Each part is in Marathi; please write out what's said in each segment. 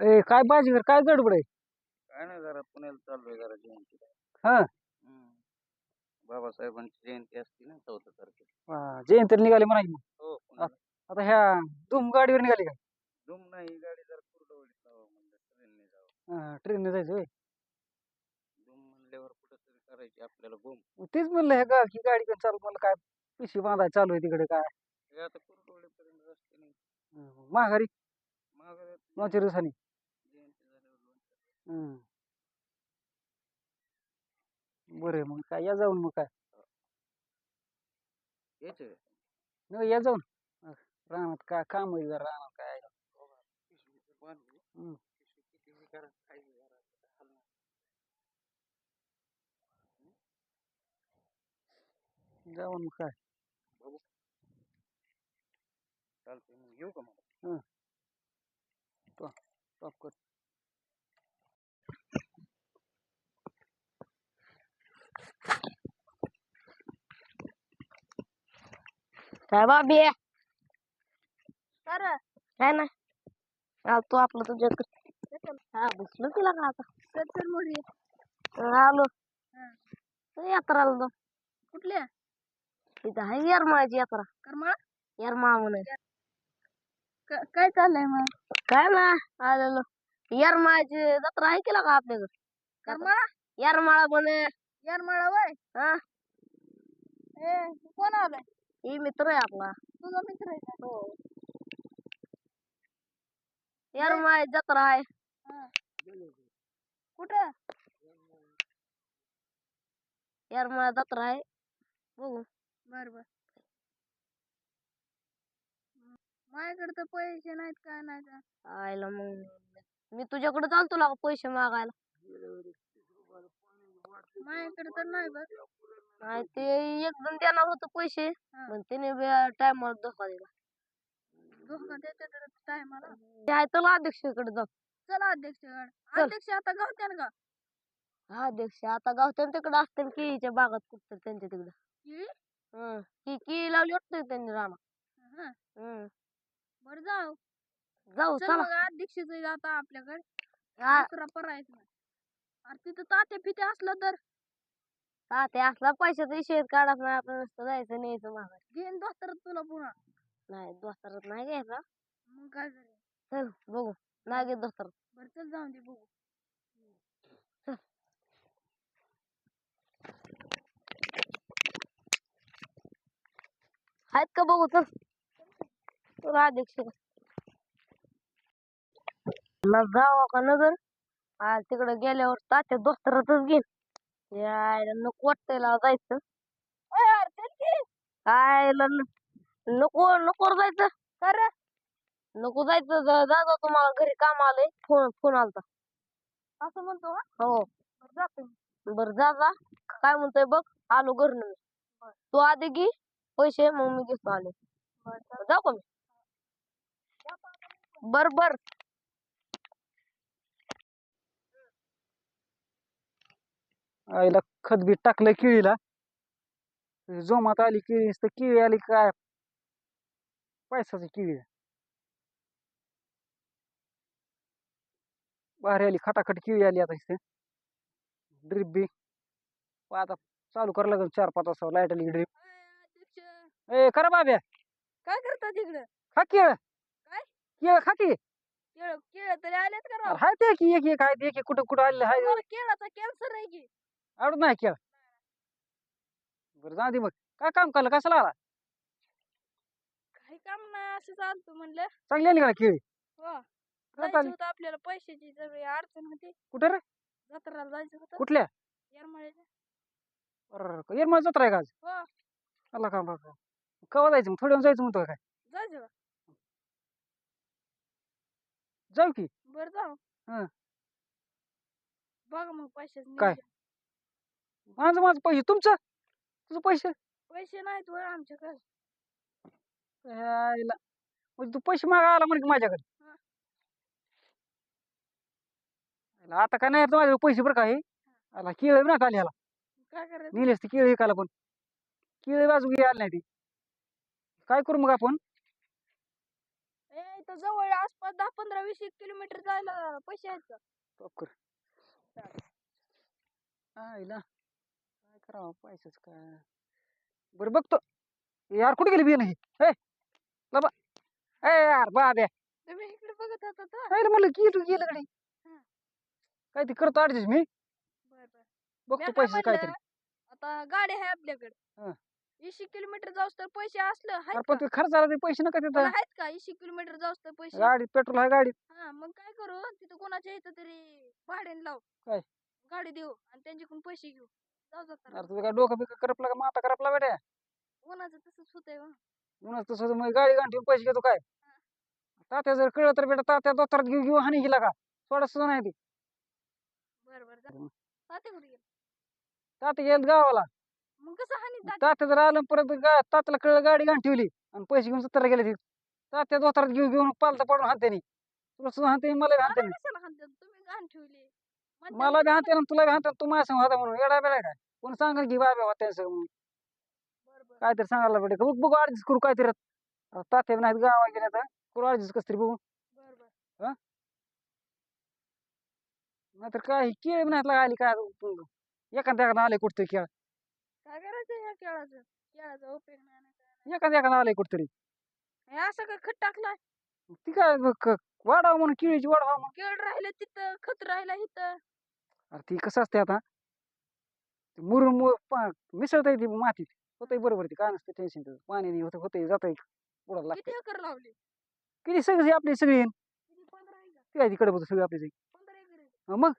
ए काय बाजीगर काय गडबड आहे? काय नाही जरा पुण्याला चाललोय जरा जयंतीला हा. बाबासाहेबांची जयंती असते ना चौदा तारखेला. हा, जयंती निघाली मग. हो पुण्याला. आता ह्या दुम गाडीवर निघाली धूम नाही ही गाडी जरा कुरडवलीत जावं म्हणलं ट्रेनने जावं. ट्रेनने जायचं होय. धूम म्हणल्यावर कुठं तरी करायची आपल्याला मग तेच म्हणलं ह्या गा ही गाडी पण चालू म्हणलं काय पिशवी बांधाय चालू आहे तिकडे काय? हे आता कुरडवलीपर्यंत रस्ते नाही. हं, माघारी. माघारी दोन चार दिवसांनी. जयंती दोन चार दिवस. हं. बरं आहे मग काय या जाऊन मग काय यायचं का? न या जाऊन अं, रानात काय काम आहे जरा रानात काय. हम्म. जाऊन मग काय चालतंय मग येऊ का मग टॉप कर काय बाबी तर काय नाही. आलतो आपलं तुझ्याकडे हा बसलो तिला का आता? तर आलो. यात्रा आलो कुठल्या? तिथं आहे येरमाळ्याची यात्रा. करमाळ? येरमाळा म्हणे काय चाललंय मग? काय ना आलेलो. येरमाळ्याची जत्रा आहे केला का आपल्याकडे? करमाळा? येरमाळा म्हणे. येरमाळा वय. हा. कोण आलाय ही मित्र आहे आपला. तुझा मित्र आहे हो. येरमाळ जत्रा आहे. कुठं? येरमाळ जत्रा आहे. बघू. बर बर. माझ्याकडे तर पैसे नाहीत काय नाही आयला मग. मी तुझ्याकडे चालतो लागा पैसे मागायला. माझ्याकडे तर नाही बघ. नाही ते एक जण देणार होतं पैसे पण त्याने टायमाला धोका दिला. धोका देते टायमाला ते आहे तर अध्यक्षकडे जाऊ. चला अध्यक्षकडे. अध्यक्ष आता गावत्यान का? हा अध्यक्ष आता गावत्यान तिकडे असतील केळीच्या बागात कुठं त्यांच्या तिकडं. हं की केळी लावली वाटतं त्यांनी रामा. हं. बर जाऊ. जाऊ चला अध्यक्ष आता आपल्याकडे. दुसरा पर्यायच नाही. अरे तिथं तात्या फिते असलं तर. तात्या असला पैशाचा विषय काढत नाही आपण नुसतं जायचं न्यायचं माघारी घेईन दोस्तारात तुला पुन्हा. नाही दोस्तारात नाही घ्यायचा. मग काय चल बघू. नाही घेत दोस्तारात बरं चल जाऊन दे बघू. आहेत का बघू चल. तुला अध्यक्ष मग जाऊ का नगर आज तिकडे गेल्यावर तात्या दोस्तरातच घेईन यायला नको वाटतंय जायचं. काय नको नको जायचं. कर नको जायचं जा जा जा तुम्हाला घरी काम आलंय फोन फोन आलता. असं म्हणतो हो. बर जा जा. काय म्हणतोय बघ आलो घरनं. मी तू आधी घे पैसे मग मी घेतो आले. जाऊ का मी? बर बर. आईला खत बीत टाकलं केळीला. जोमात आली केळी नुसतं केळी आली काय पैसाची केळी. आली खटाखट केळी आली आता इथे. ड्रीप बी. आता चालू करावं लागेल चार पाच वाजता. लाईट आली ड्रीप ए करा बाब्या. काय करता तिकडे? खा केळ. काय? केळ खा की. केळ केळ तरी आलेत का हाय ते की एक एक एक कुठं कुठं आले हाय? केळाचा कॅन्सर आहे की? आवडत नाही केळ बरं जाऊ दे मग. काय काम करलं कशाला आला? काही काम नाही असं चालतो म्हणलं. चांगली आली का केळी हो. काय जायचं चालली होतं आपल्याला पैशाची सगळी अडचण होती. कुठं रे? जत्राला जायचं होतं. कुठल्या? येरमाळ्याच्या. अरे येर जत्रा आहे का आज? हो. आला का बघा केव्हा जायचं मग? थोड्या वेळ जायचं म्हणतो काय? जायचं का जाऊ की. बरं जाऊ. हं. बघा मग पैशाचं काय? नियोजन. माझं माझं पैसे तुमचं? तुझं पैसे? पैसे नाहीत होय आमच्याकडे. यायला. म्हणजे तू पैसे मागा आला म्हणजे माझ्याकडे? हा. यायला आता काय नाही येत माझ्याकडे पैसे बरं काय आला केळ ना काल ह्याला काय करायचं? नेली असते केळी विकायला पण. केळी बाजू आली नाही ती. काय करू मग आपण? ए इथं जवळ आसपास दहा पंधरा वीस एक किलोमीटर जायला पैसे आहेत का? टॉप कर आईला करावं काय बरं बघतो. यार कुठे गेली बिया नाही ए बाबा. ए यार बा द्या तुम्ही इकडे बघत होता तर काय म्हणलं की तू गेलं कडे. काय ते करतो अडजस्ट मी. बघतो पैशाचं काहीतरी. आता गाडी आहे आपल्याकडे. हा. ऐंशी किलोमीटर जाऊस तर पैसे असलं पण का? ते खर्चाला ते पैसे नका तिथं आहेत का? ऐंशी किलोमीटर जाऊस तर पैसे? गाडीत पेट्रोल आहे गाडीत हा मग काय करू? तिथं कोणाच्या इथं तरी भाड्याने लाव. काय? गाडी देऊ आणि त्यांच्याकडून पैसे घेऊ. जाऊ अरे तुझं काय डोकं बिकं करपला का? माता करपला बेटा कोणाचं तसंच होतंय. म्हणून तसं मग गाडी गाण ठेवून पैसे घेतो काय? तात्या जर कळलं तर बेटा तात्या दोतारात घेऊ घेऊ हानी गेला का? सोडा सुद्धा नाही ती. बर बर जा. हम्म. तात्या कुठे गेले? तात्या गेलं गावाला. मग कसं हानी तात्या तात्या जर आलं परत गा- तात्याला कळलं गाडी घाण ठेवली आणि पैसे घेऊन सत्तरला गेले ती. तात्या दोतारात घेऊन घेऊन पालता पडून हाताने तुला सुद्धा हाते मला मला हाताने कशाला हाणतात तुम्ही घाण ठेवली. मला बी हाते तुला बी हाते तू माझ्या संग होता म्हणून येडा बेडा काय? कोण सांगा की बाबा होत्या बर काहीतरी सांगायला पाहिजे बघ बघू अडजस्ट करू काहीतरी. तात्या नाहीत गावा गेल्या तर करू अडजस्ट कसं तरी बघू. बर बर नाहीतर काय केळ बी नाहीत आली काय एखाद्या एखादा आले कुठतरी केळ. काय करायचं या केळाचं? केळाचा उपयोग नाही ना काय नाही. एखाद्या एखादा आले कुठतरी. हे असं काय खत टाकलाय? ती काय वाढावं म्हणून केळीची वाढावं म्हणून. केळ राहिलं तिथं खत राहिलं इथं. अरे ती कसं असते आता? ते मुरुम मु- पा- मिसळता येते मातीत होतंय बरोबर ती काय नसतं टेन्शन त्याचं. पाणी नाही होतं होतंय जातंय पुढं किती लागतंय. एकर लावली? किती सगळी आपली सगळी येईन. किती? पंधरा एकर. ती काय तिकडे सगळी आपली पंधरा एकर आहे. हं मग?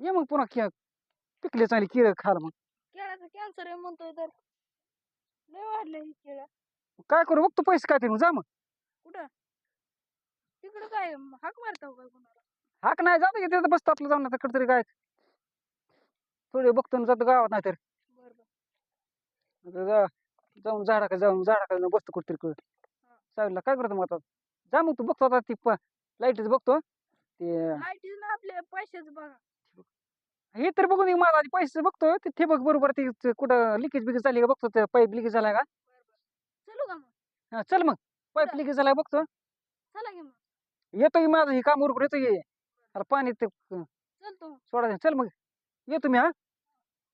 ये मग पुन्हा के पिकले चांगली केळ खाल मग. केळाचं कॅन्सर आहे म्हणतोय तर. लय वाढले ही केळं. काय करू? बघतो पैसे काय तरी मग जा मग. कुठं? तिकडं काय हाक मारताव का कोणाला? हाक नाही जातं तिथं बसतं आपलं जाऊन आता तरी काय? थोडे बघतो ना जातो गावात नाही तर बर बर जा जाऊन झाडाकडे जाऊन झाडाकडे बसतो कुठतरी कळ हा. साईडला काय करतो मग आता? जा मग तू बघतो आता ती लाईटच बघतो. ते पैशाच बघा. हे तर बघून माझा आधी पैसे बघतो ते ठिबक बरोबर ते कुठं लिकेज बिकेज झाली का बघतो ते पाईप लिकेज झाला का? चलू का मग? हा, चल मग. पाईप कुठं? लिकेज झाला का बघतो की येतो की माझं हे काम उरकून येतो की अरे पाणी ते सोडायचं चल मग. येतो मी हा.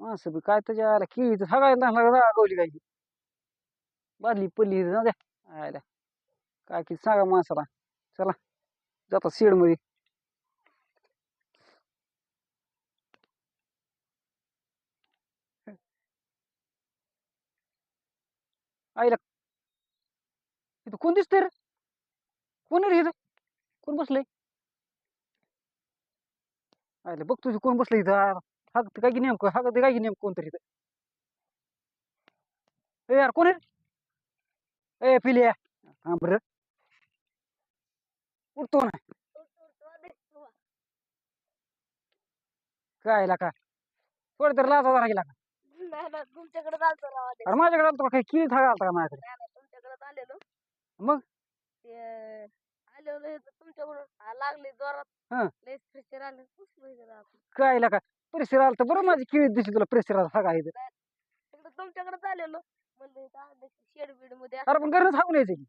माणसं बी काय त्याच्या आला की सगळ्याला रागवली काय बादली पडली इथं, जाऊ द्या. आयला काय की सांगा माणसाला. चला जाता सीडमध्ये आईला इथं कोण दिसतंय रे? कोण रे इथं? कोण बसलंय? आयला बघ तुझी कोण बसलंय इथं. हा ते काय की नेमकं हा ते काय की नेमकं कोणतरी ए यार कोण आहे ए पिल्या हा बरं उठतो ना काय का थोडं तर लाजा जरा गेला का तुमच्याकडे जायचं राव आधी. अरे माझ्याकडे आलतो का काही किरी थागा आलता का माझ्याकडे नाही नाही तुमच्याकडे आलेलो मग? ते इथं तुमच्याकडून जोरात. हा. लय प्रेशर आलं. काय आला का? प्रेशर आलं तर बरं माझी किळी दिसली तुला प्रेशर आला. थागा इथं. तिकडे तुमच्याकडेच आलेलो म्हणलं इथं आलं शेड बीडमध्ये अरे पण घरच हाकून यायचं की.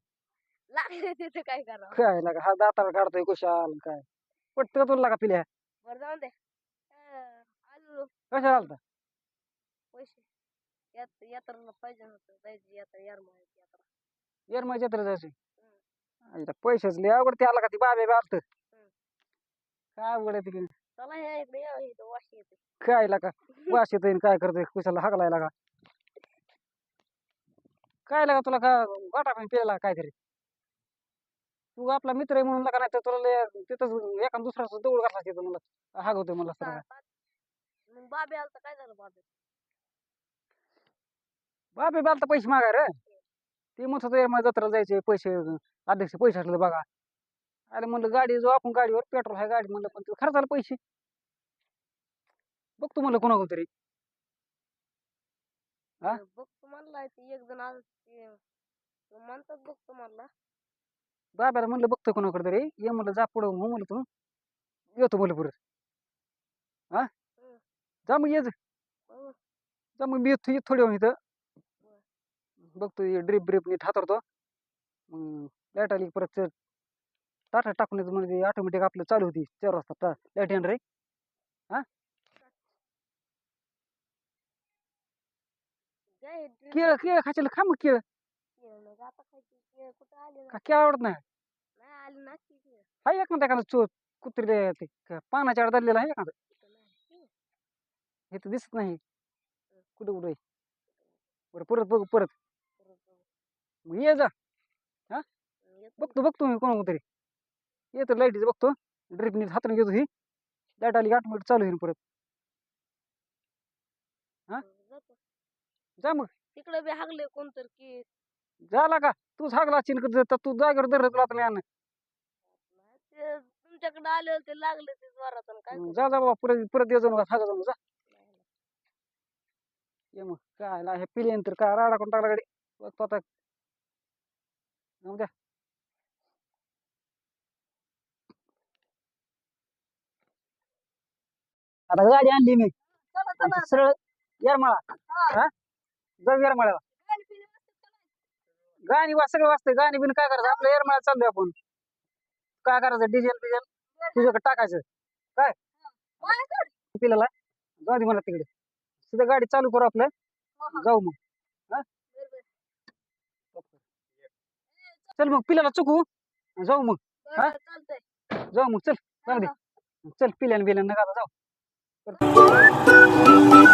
लागले तिथे काय करावं? काय लागा हा दाताला काढतोय कुशाल काय? पटतं का तुला का पिल्या? बरं जाऊन दे. आलेलो कशा आलता? पैसे. यात यात्रा पाहिजे होतं. जायची यात्रा यार यात्रा. येर माझ्या तर जायचं पैशाच लय अवघड ते आला का ती बाबे आलत? काय अवघड आहे ते चला ह्या इकडे या इथं वाशी येते काय लागा वास येतोय आणि काय करतोय? कुशाला हाकलाय लागा काय लागा तुला का वाटा पण प्यायला काहीतरी? तू आपला मित्र आहे म्हणून लागा नाही तर तुला लय तिथंच एका दुसऱ्याचं दौड घातला तिथं मला. हाग होतोय मला सर मग बाबे आलता काय झालं बाबे? बाबे बालता पैसे मागाय रे. ते म्हणत होतं मला जत्राला जायचे पैसे. अध्यक्ष पैसे असले बघा. अरे म्हणलं गाडी जो आपण गाडीवर पेट्रोल आहे गाडी म्हणलं पण ते खर्च झालं पैसे. बघतो म्हणलं कोणाकडे तरी. हा? बघतो म्हणला एक जण आज म्हणतात बघतो म्हणला. बाब्याला म्हणलं बघतो कोणाकडे तरी. ये म्हणलं जा पुढं हो म्हणलं तू. येतो म्हणलं परत. हा? जा मग ये जा. मग मी येतो थोडी इथं. बघतो ड्रिप ब्रिप नीट हाताळतो मग लाइट आली परत टाटा टाकून येतो म्हणजे ऑटोमॅटिक आपलं चालू होती. चार वाजता लाइट येणार रे. हे? केळ केळ खायला खा मग केळ. खायची. का केळ आवडत नाही. हाय एखादा एखादा चो कुत्री ते पानाच्या आड धरलेला आहे एखादा. हे तर दिसत नाही. कुठं कुठं बरं परत बघू परत. मग ये जा. बघतो बघतो मी कोणा तरी येतो लाईटीचं बघतो. ड्रिप नीट हाताने घेतो ही. लाइट आली ऑटोमॅटिक चालू होईल परत. हा? जा मग. तिकडे बी हागले कोणतर की. झाला का? तूच हागला चिलकत तर तू जागेवर धरत तुला आता आणलं. नाही ते तुमच्याकडे आले ते लागले ते आणि काय? जा जा बाबा परत परत ये जाऊन हागा जाऊन जा. ये मग काय ला हे पिले तर काय राडा कोण टाकला गाडी. बघतो आता. द्या. आता गाडी आणली मी. सरळ येरमाळा. हा. जाऊ येरमाळ्याला. गाणी वा सगळं वाजतंय. गाणी बिन काय करायचं? आपलं येरमाळ्यात चाललोय आपण. काय करायचं? डिझेल बिझेल? तुझ्याकडे टाकायचं. काय? पिलेला. जाऊ दे मला तिकडे. सीधा गाडी चालू करू आपलं. जाऊ मग. हा? चल मग पिल्याला चुकू. जाऊ मग. हा? जाऊ मग चल. जाऊ दे. चल पिल्यान बिल्यान नका आता. जाऊ